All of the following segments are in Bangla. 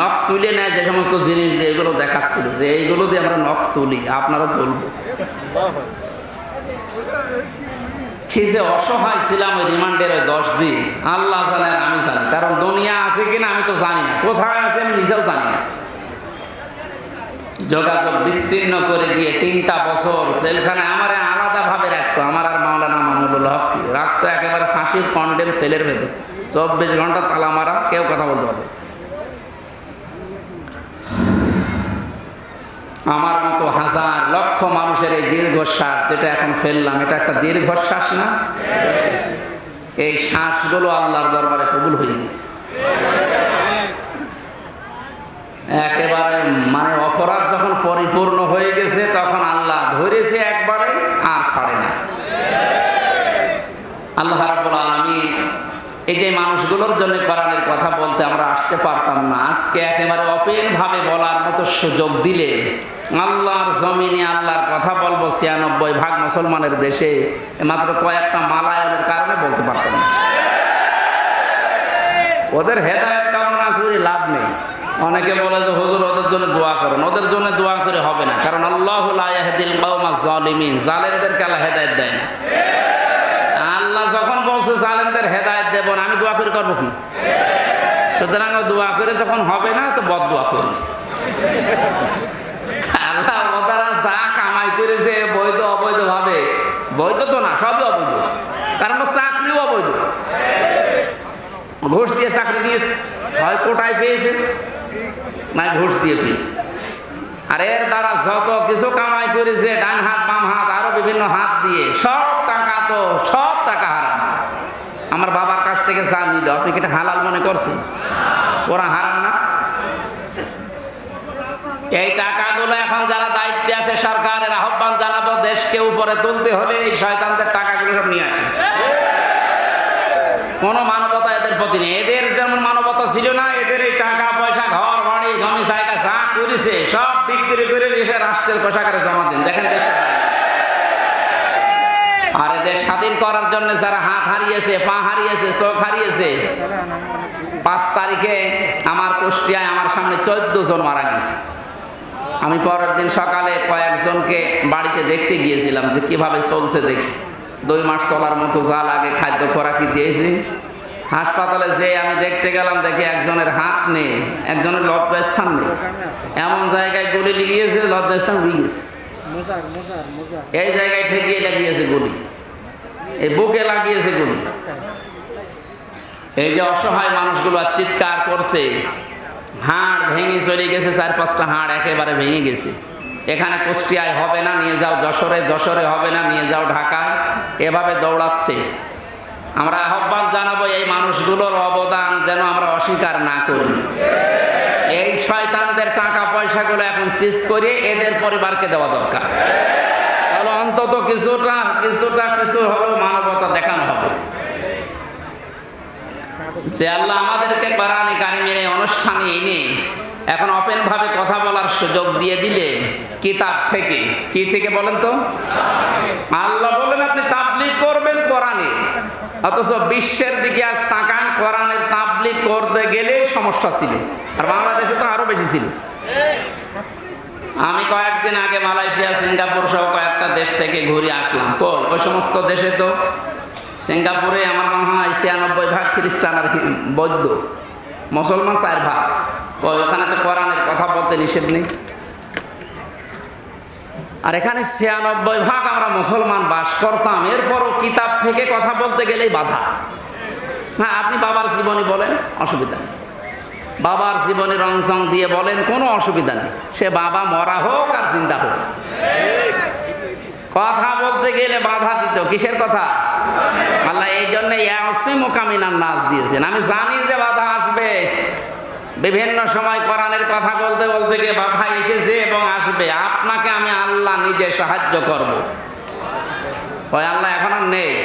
নখ তুলে নেয় যে সমস্ত জিনিস দিয়ে এগুলো দেখাচ্ছিল, যে এইগুলো দিয়ে আমরা নখ তুলি, আপনারা তুলবো। সে যে অসহায় ছিলাম ওই রিমান্ডের ওই দশ দিন, আল্লাহ জানে আর আমি জানি, কারণ দুনিয়া আছে কিনা আমি তো জানি না, কোথায় আছে আমি নিজেও জানি না। যোগাযোগ বিচ্ছিন্ন করে দিয়ে তিনটা বছর জেলখানে আমার আলাদাভাবে রাখতো, আমার আর মাওলানা মামুনুল হক রাখতো একেবারে ফাঁসির কন্ডেম সেলের ভেতর। চব্বিশ ঘণ্টা তালা মারা কেউ কথা বলতে পারবে আমার মতো হাজার লক্ষ মানুষের এই দীর্ঘশ্বাস যেটা এখন ফেললাম, এটা একটা দীর্ঘশ্বাস না? এই শ্বাসগুলো আল্লাহর দরবারে কবুল হয়ে গেছে। একেবারে মানে অপরাধ যখন পরিপূর্ণ হয়ে গেছে, তখন আল্লাহ ধরেছে একবারে আর ছাড়ে না। আল্লাহ এই যে মানুষগুলোর জন্য কোরআনের কথা বলতে আমরা আসতে পারতাম না, আজকে একেবারে অপেন ভাবে বলার মতো সুযোগ দিলে আল্লাহর জমিনে আল্লাহর কথা বলব ছিয়ানব্বই ভাগ মুসলমানের দেশে মাত্র কয়েকটা মালায়নের কারণে বলতে পারতাম না। ওদের হেদায়ত কামনা করে লাভ নেই। অনেকে বলে যে, হুজুর, ওদের জন্য দোয়া করেন। ওদের জন্য দোয়া করে হবে না, কারণ আল্লাহ জালেমদেরকে আল্লাহ হেদায়েত দেয় না। বলছে, জালেমদের হেদায়েত দেব না, আমি দোয়া করে করব কি? সুতরাং দোয়া করে যখন হবে না, তো বদ দোয়া করি আল্লাহ যা কামাই করেছে, বৈধ বৈধ তো না, সবই অবৈধ। কারণ চাকরিও অবৈধ। দিয়ে চাকরি হয় কোটায় পেয়েছে না ঘুষ দিয়ে পেয়েছে। আর এর দ্বারা যত কিছু কামাই করেছে, ডান হাত, বাম হাত, আরও বিভিন্ন হাত দিয়ে, সব টাকা তো, সব টাকা আমার বাবার কাছ থেকে যা নিল, আপনি কি হালাল মনে করছেন? ওরা হারাম না? এই টাকাগুলো এখন যারা দায়িত্বে আছে, সরকারের আহ্বান জানাব, দেশকে উপরে তুলতে হলে এই শয়তানদের টাকাগুলো সব নিয়ে আসে কোনো মানবতা এদের প্রতি নেই। এদের যেমন মানবতা ছিল না, এদের এই টাকা, পয়সা, ঘর, বাড়ি, জমি, জায়গা, যা করেছে, সব বিক্রি করে এসে রাষ্ট্রের কোষাগারে জমা দিন। দেখেন দেশটা আর এদের স্বাধীন করার জন্য যারা হাত হারিয়েছে, পা হারিয়েছে, চোখ হারিয়েছে, পাঁচ তারিখে আমার কুষ্টিয়ায় আমার সামনে চোদ্দ জন মারা গেছে। আমি পরের দিন সকালে কয়েকজনকে বাড়িতে দেখতে গিয়েছিলাম যে কীভাবে চলছে দেখি। দুই মাস চলার মতো যা লাগে খাদ্য খোরাকি দিয়েছি। হাসপাতালে যে আমি দেখতে গেলাম, দেখি একজনের হাত নেই, একজনের লজ্জাস্থান নেই। এমন জায়গায় গুলি লিগিয়েছে, লজ্জাস্থান উড়ে গেছে। এই জায়গায় ঠেকিয়ে লাগিয়েছে গুলি। এই বুকে লাগিয়েছে গুলি। এই যে অসহায় মানুষগুলো চিৎকার করছে, হাড় ভেঙে চলে গেছে, চার পাঁচটা হাড় একেবারে ভেঙে গেছে। এখানে কুষ্টিয়ায় হবে না, নিয়ে যাও যশোরে যশোরে হবে না, নিয়ে যাও ঢাকায়। এভাবে দৌড়াচ্ছে। আমরা আহ্বান জানাব এই মানুষগুলোর অবদান যেন আমরা অস্বীকার না করি। এই শয়তানদের টাকা পয়সাগুলো এখন সিজ করে এদের পরিবারকে দেওয়া দরকার। তাহলে অন্তত কিছুটা কিছুটা, কিছু হলেও মানবতা দেখানো হবে। যে আল্লাহ আমাদেরকে কোরআনে কারিমের এই অনুষ্ঠানে এনে এখন ওপেন ভাবে কথা বলার সুযোগ দিয়ে দিলে কিতাব থেকে, কি থেকে বলেন তো? আল্লাহ বলেন আপনি তাবলিগ করবেন কোরআনে। অথচ বিশ্বের দিকে আজ তাকান, কোরআনের তাবলিগ করতে গেলে সমস্যা ছিল। আর বাংলাদেশে তো আরও বেশি ছিল। আমি কয়েকদিন আগে মালয়েশিয়া, সিঙ্গাপুর সহ কয়েকটা দেশ থেকে ঘুরে আসলাম। কই ওই সমস্ত দেশে তো সিঙ্গাপুরে আমার মনে হয় ছিয়ানব্বই ভাগ খ্রিস্টান আর বৌদ্ধ। মুসলমান চার ভাগ। ওখানে তো কোরআনের কথা বলতে নিষেধ নেই। আর এখানে ছিয়ানব্বই ভাগ আমরা মুসলমান বাস করতাম। এরপরও কিতাব থেকে কথা বলতে গেলেই বাধা। হ্যাঁ আপনি বাবার জীবনী বলেন, অসুবিধা নেই। বাবার জীবনের অংশং দিয়ে বলেন, কোনো অসুবিধা নেই। সে বাবা মরা হোক আর চিন্তা হোক। কথা বলতে গেলে বাধা দিত, কিসের কথা? আল্লাহ এই জন্য মোকামিনার নাচ দিয়েছেন। আমি জানি যে বাধা আসবে। বিভিন্ন সময় কোরআনের কথা বলতে বলতে গিয়ে বাধা এসেছে এবং আসবে। আপনাকে আমি আল্লাহ নিজে সাহায্য করব। ওই আল্লাহ এখন আর নেই?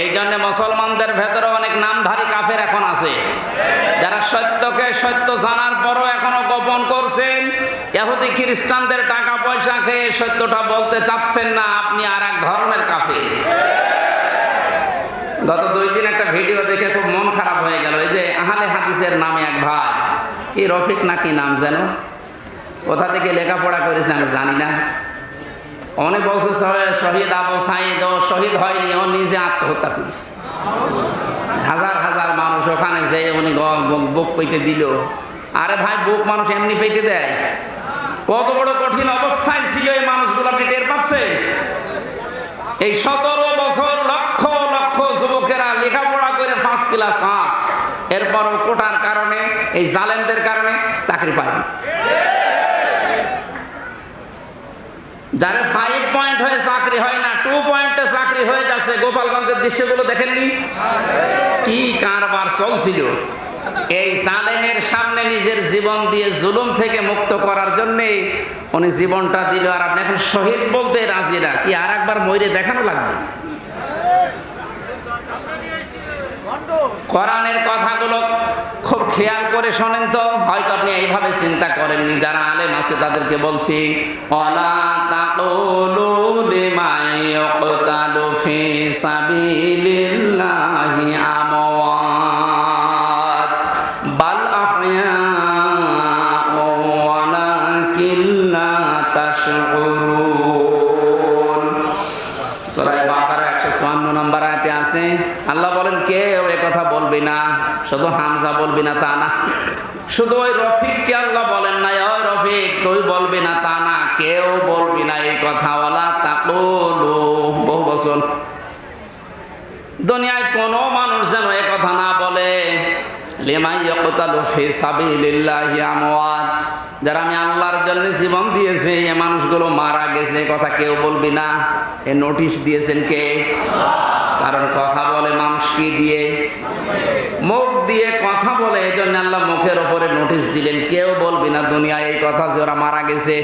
এই জন্য মুসলমানদের ভেতরে অনেক নামধারী কাফের এখন আছে। যারা সত্যকে সত্য জানার পরও এখনও গোপন করছেন এহুদি খ্রিস্টানদের টাকা পয়সা খেয়ে সত্যটা বলতে চাচ্ছেন না, আপনি আর এক ধরনের কাফের। গত দুই দিন একটা ভিডিও দেখে খুব মন খারাপ হয়ে গেল, এই যে আহলে হাদিসের নামে এক ভাই এই রফিক নাকি নাম যেন? কোথা থেকে লেখাপড়া করেছে আমি জানি না। অনেক বলছে শহ- শহীদ আবু সাইদ ও শহীদ হয়নি, ও নিজে আত্মহত্যা করেছে। হাজার হাজার মানুষ ওখানে যে উনি বুক- পেতে দিল। আরে ভাই, বুক মানুষ এমনি পেতে দেয়? কত বড় কঠিন অবস্থায় ছিল এই মানুষগুলো, আপনি টের পাচ্ছেন? এই সতেরো বছর লক্ষ লক্ষ যুবকেরা লেখাপড়া করে পাঁচ ক্লাস ফার্স্ট এরপরও কোটার কারণে, এই জালেমদের কারণে চাকরি পায়নি। যারা ফাইভ পয়েন্ট হয়ে চাকরি হয় না টু পয়েন্টে চাকরি হয়ে গোপালগঞ্জের দৃশ্যগুলো দেখেননি? কি কারবার চলছিল? এই জালেমের সামনে নিজের জীবন দিয়ে জুলুম থেকে মুক্ত করার জন্য উনি জীবনটা দিল। আর আপনি এখন শহীদ বলতে রাজি না, কি আর একবার ময়ূরে দেখানো লাগবে? কোরআনের কথাগুলো খুব খেয়াল করে শোনেন তো, হয়তো আপনি এইভাবে চিন্তা করেননি, যারা আলেম আছে তাদেরকে বলছি তাকুলু লিমান ইয়কতালু ফি সাবিলিল্লাহি শুধু হামজা বলবি না তা না। শুধু ওই রফিককে আল্লাহ বলেন না ওই রফিক, তুই বলবি না তা না, কেউ বলবি না এই কথা ওলা তাকুলু, বহু বছর দুনিয়ায় কোনো মানুষ যেন এ কথা না বলে। লিমাই ইয়াকতালু ফি সাবিলিল্লাহি আমওয়াত। যারা আমি আল্লাহর জন্য জীবন দিয়েছে এই মানুষগুলো মারা গেছে কথা কেউ বলবি না। এ নোটিশ দিয়েছেন কে? কারণ কথা বলে মানুষ কি দিয়ে? মুখ দিয়ে কথা বলে এই জন্য আল্লাহ মুখের ওপরে নোটিশ দিলেন, কেউ বলবি না দুনিয়ায় এই কথা যে ওরা মারা গেছে।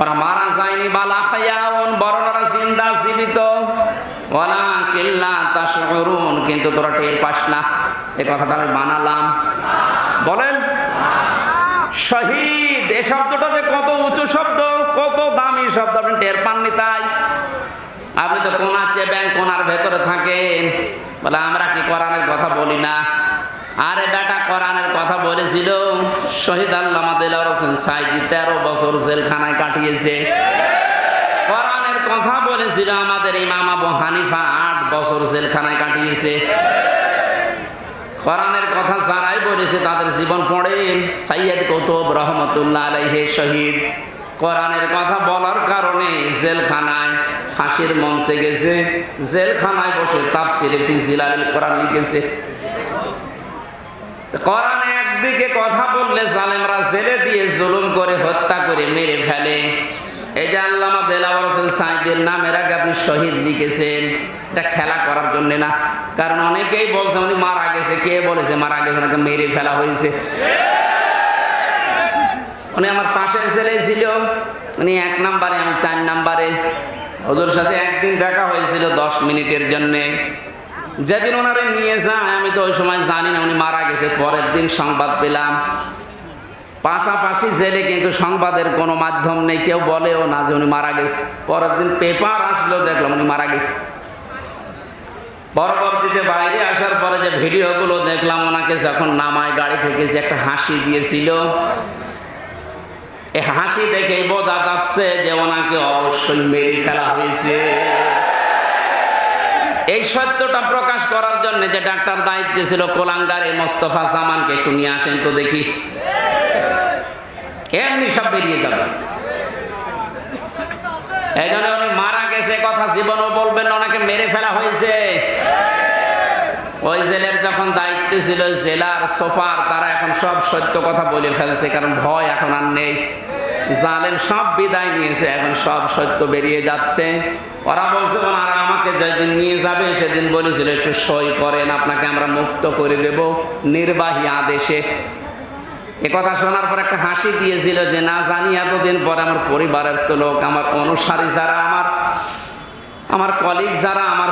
ওরা মারা যায়নি, বালা খায়াউন, বরং ওরা জিন্দা জীবিত। ওয়ালা কিল্লা তাশউরুন, কিন্তু তোরা টের পাস না। এই কথাটা আমি বানালাম। বলেন, শহীদ এই শব্দটা যে কত উঁচু শব্দ, কত দামি শব্দ, আপনি টের পাননি তাই? আপনি তো কোনা চেবেন কোনার ভেতরে থাকেন। বলে, আমরা কি কোরআনের কথা বলি না? আরে বেটা, কোরআনের কথা বলেছিল শহীদ আল্লামা দিলার তেরো বছর জেলখানায় কাটিয়েছে। কোরআনের কথা বলেছিল আমাদের ইমাম আবু হানিফা, আট বছর জেলখানায় কাটিয়েছে। কোরআনের কথা যারাই বলেছে তাদের জীবন পড়েন সাইয়দ কৌতুব রহমতুল্লাহ আলাইহে শহীদ। কোরআনের কথা বলার কারণে জেলখানায় ফাঁসির মঞ্চে গেছে। জেলখানায় বসে তাফসিরে ফি জিলালিল কোরআন লিখেছে। কোরআনে একদিকে কথা বললে জালেমরা জেলে দিয়ে জুলুম করে, হত্যা করে, মেরে ফেলে। এই যে আল্লামা দেলাওয়ার হোসেন সাইদের নামের আগে আপনি শহীদ লিখেছেন। এটা খেলা করার জন্য না। কারণ অনেকেই বলছে, উনি মারা গেছে। কে বলেছে? মারা গেছে, ওনাকে মেরে ফেলা হয়েছে। উনি আমার পাশের ছেলে ছিল। উনি এক নাম্বারে, আমি চার নাম্বারে। ওদের সাথে একদিন দেখা হয়েছিল দশ মিনিটের জন্যে। যেদিন ওনারে নিয়ে যায়, আমি তো ওই সময় জানি না, উনি মারা গেছে। পরের দিন সংবাদ পেলাম। পাশাপাশি জেলে কিন্তু সংবাদের কোনো মাধ্যম নেই। কেউ বলেও না যে উনি মারা গেছে। পরের দিন পেপার আসলো, দেখলাম উনি মারা গেছে। পরবর্তীতে বাইরে আসার পরে যে ভিডিওগুলো দেখলাম, ওনাকে যখন নামায়, গাড়ি থেকে যে একটা হাসি দিয়েছিল হাসি দেখেই বোঝা যাচ্ছে যে ওনাকে অবশ্যই মেরে ফেলা হয়েছে। এই সত্যটা প্রকাশ করার জন্য যে ডাক্তার দায়িত্বে ছিল কোলাঙ্গারে মোস্তফা জামানকে একটু নিয়ে আসেন তো দেখি। এমনি সব বেরিয়ে যাবে। এই জন্য উনি মারা গেছে, কথা জীবনও বলবেন ওনাকে মেরে ফেলা হয়েছে। ওই জেলের যখন দায়িত্বে ছিল, জেলার সোফার তারা এখন সব সত্য কথা বলে ফেলছে, কারণ ভয় এখন আর নেই। জালেম সব বিদায় নিয়েছে, এখন সব সত্য বেরিয়ে যাচ্ছে। ওরা বলছে ওনারা আমাকে যেদিন নিয়ে যাবে, সেদিন বলেছিল, একটু সই করেন, আপনাকে আমরা মুক্ত করে দেব নির্বাহী আদেশে। এ কথা শোনার পর একটা হাসি দিয়েছিল যে, না জানি, এতদিন পরে আমার পরিবারের তো লোক, আমার অনুসারী যারা, আমার আমার কলিগ যারা, আমার